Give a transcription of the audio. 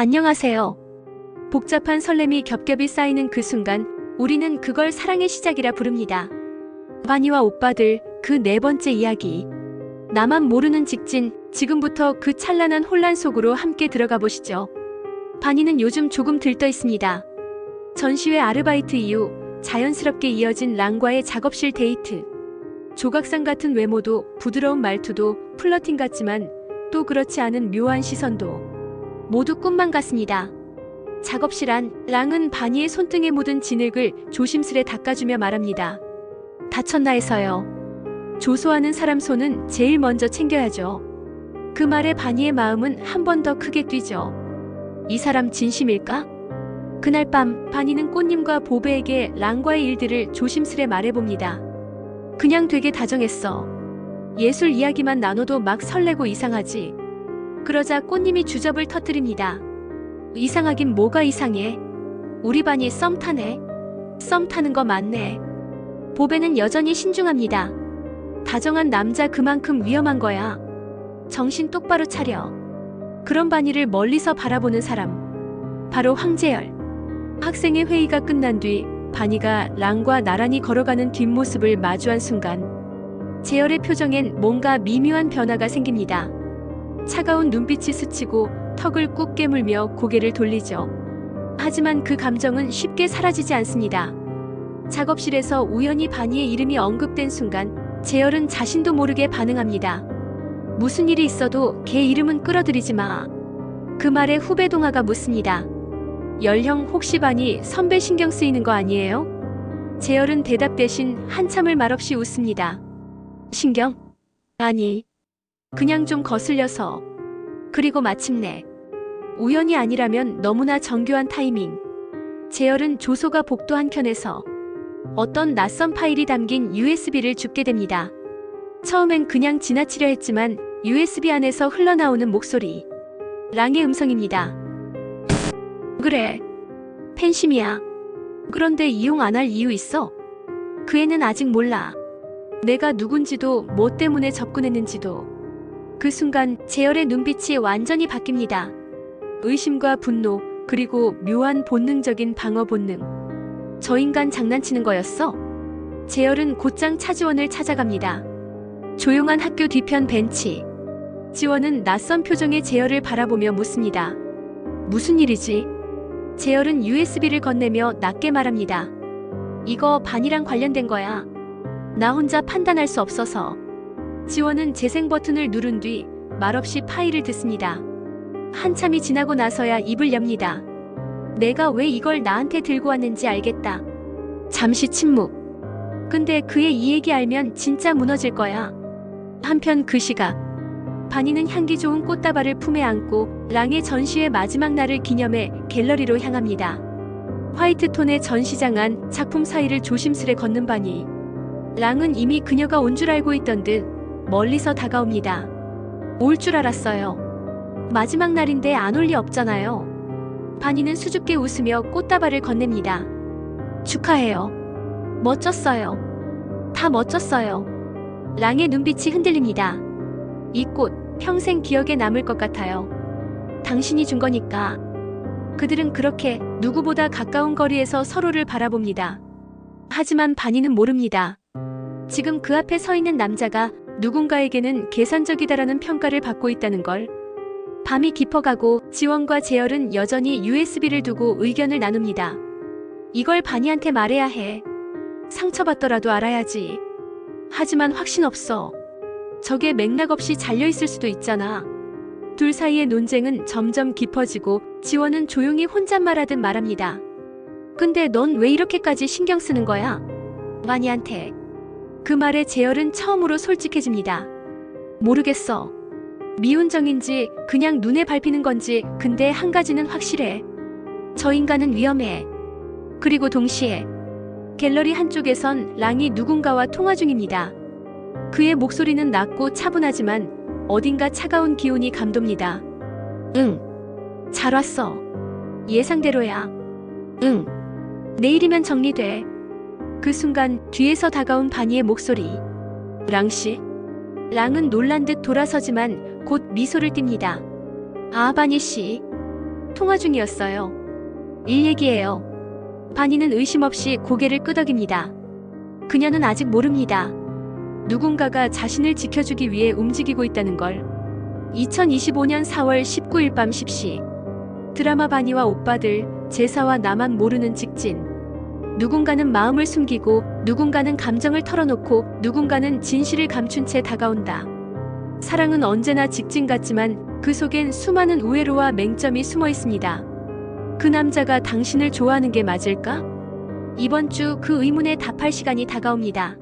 안녕하세요. 복잡한 설렘이 겹겹이 쌓이는 그 순간 우리는 그걸 사랑의 시작이라 부릅니다. 바니와 오빠들 그 네 번째 이야기. 나만 모르는 직진, 지금부터 그 찬란한 혼란 속으로 함께 들어가 보시죠. 바니는 요즘 조금 들떠 있습니다. 전시회 아르바이트 이후 자연스럽게 이어진 랑과의 작업실 데이트. 조각상 같은 외모도 부드러운 말투도 플러팅 같지만 또 그렇지 않은 묘한 시선도 모두 꿈만 같습니다. 작업실 안 랑은 바니의 손등에 묻은 진흙을 조심스레 닦아주며 말합니다. 다쳤나 해서요. 조소하는 사람 손은 제일 먼저 챙겨야죠. 그 말에 바니의 마음은 한 번 더 크게 뛰죠. 이 사람 진심일까? 그날 밤 바니는 꽃님과 보베에게 랑과의 일들을 조심스레 말해봅니다. 그냥 되게 다정했어. 예술 이야기만 나눠도 막 설레고 이상하지. 그러자 꽃님이 주접을 터뜨립니다. 이상하긴 뭐가 이상해? 우리 반이 썸 타네. 썸 타는 거 맞네. 보배는 여전히 신중합니다. 다정한 남자 그만큼 위험한 거야. 정신 똑바로 차려. 그런 바니를 멀리서 바라보는 사람. 바로 황재열. 학생의 회의가 끝난 뒤 바니가 랑과 나란히 걸어가는 뒷모습을 마주한 순간 재열의 표정엔 뭔가 미묘한 변화가 생깁니다. 차가운 눈빛이 스치고 턱을 꾹 깨물며 고개를 돌리죠. 하지만 그 감정은 쉽게 사라지지 않습니다. 작업실에서 우연히 바니의 이름이 언급된 순간 재열은 자신도 모르게 반응합니다. 무슨 일이 있어도 걔 이름은 끌어들이지 마. 그 말에 후배 동아가 묻습니다. 열형 혹시 바니 선배 신경 쓰이는 거 아니에요? 재열은 대답 대신 한참을 말없이 웃습니다. 신경? 아니. 그냥 좀 거슬려서. 그리고 마침내. 우연이 아니라면 너무나 정교한 타이밍. 재열은 조소가 복도 한켠에서 어떤 낯선 파일이 담긴 USB를 줍게 됩니다. 처음엔 그냥 지나치려 했지만 USB 안에서 흘러나오는 목소리. 랑의 음성입니다. 그래. 팬심이야. 그런데 이용 안 할 이유 있어? 그 애는 아직 몰라. 내가 누군지도 뭐 때문에 접근했는지도. 그 순간 재열의 눈빛이 완전히 바뀝니다. 의심과 분노, 그리고 묘한 본능적인 방어 본능. 저 인간 장난치는 거였어? 재열은 곧장 차지원을 찾아갑니다. 조용한 학교 뒤편 벤치. 지원은 낯선 표정의 재열을 바라보며 묻습니다. 무슨 일이지? 재열은 USB를 건네며 낮게 말합니다. 이거 반이랑 관련된 거야. 나 혼자 판단할 수 없어서. 지원은 재생 버튼을 누른 뒤 말없이 파일을 듣습니다. 한참이 지나고 나서야 입을 엽니다. 내가 왜 이걸 나한테 들고 왔는지 알겠다. 잠시 침묵. 근데 그의 이 얘기 알면 진짜 무너질 거야. 한편 그 시각. 바니는 향기 좋은 꽃다발을 품에 안고 랑의 전시회 마지막 날을 기념해 갤러리로 향합니다. 화이트 톤의 전시장 안 작품 사이를 조심스레 걷는 바니. 랑은 이미 그녀가 온 줄 알고 있던 듯 멀리서 다가옵니다. 올 줄 알았어요. 마지막 날인데 안 올 리 없잖아요. 바니는 수줍게 웃으며 꽃다발을 건넵니다. 축하해요. 멋졌어요. 다 멋졌어요. 랑의 눈빛이 흔들립니다. 이 꽃 평생 기억에 남을 것 같아요. 당신이 준 거니까. 그들은 그렇게 누구보다 가까운 거리에서 서로를 바라봅니다. 하지만 바니는 모릅니다. 지금 그 앞에 서 있는 남자가 누군가에게는 계산적이다라는 평가를 받고 있다는 걸. 밤이 깊어가고 지원과 재열은 여전히 USB를 두고 의견을 나눕니다. 이걸 바니한테 말해야 해. 상처받더라도 알아야지. 하지만 확신 없어. 저게 맥락 없이 잘려있을 수도 있잖아. 둘 사이의 논쟁은 점점 깊어지고 지원은 조용히 혼잣말하듯 말합니다. 근데 넌 왜 이렇게까지 신경 쓰는 거야? 바니한테. 그 말에 재열은 처음으로 솔직해집니다. 모르겠어. 미운정인지 그냥 눈에 밟히는 건지 근데 한 가지는 확실해. 저 인간은 위험해. 그리고 동시에 갤러리 한쪽에선 랑이 누군가와 통화 중입니다. 그의 목소리는 낮고 차분하지만 어딘가 차가운 기운이 감돕니다. 응. 잘 왔어. 예상대로야. 응. 내일이면 정리돼. 그 순간 뒤에서 다가온 바니의 목소리. 랑씨? 랑은 놀란 듯 돌아서지만 곧 미소를 띱니다. 아, 바니 씨. 통화 중이었어요. 일 얘기예요. 바니는 의심 없이 고개를 끄덕입니다. 그녀는 아직 모릅니다. 누군가가 자신을 지켜주기 위해 움직이고 있다는 걸. 2025년 4월 19일 밤 10시. 드라마 바니와 오빠들, 제사와 나만 모르는 직진. 누군가는 마음을 숨기고, 누군가는 감정을 털어놓고, 누군가는 진실을 감춘 채 다가온다. 사랑은 언제나 직진 같지만 그 속엔 수많은 우회로와 맹점이 숨어 있습니다. 그 남자가 당신을 좋아하는 게 맞을까? 이번 주 그 의문에 답할 시간이 다가옵니다.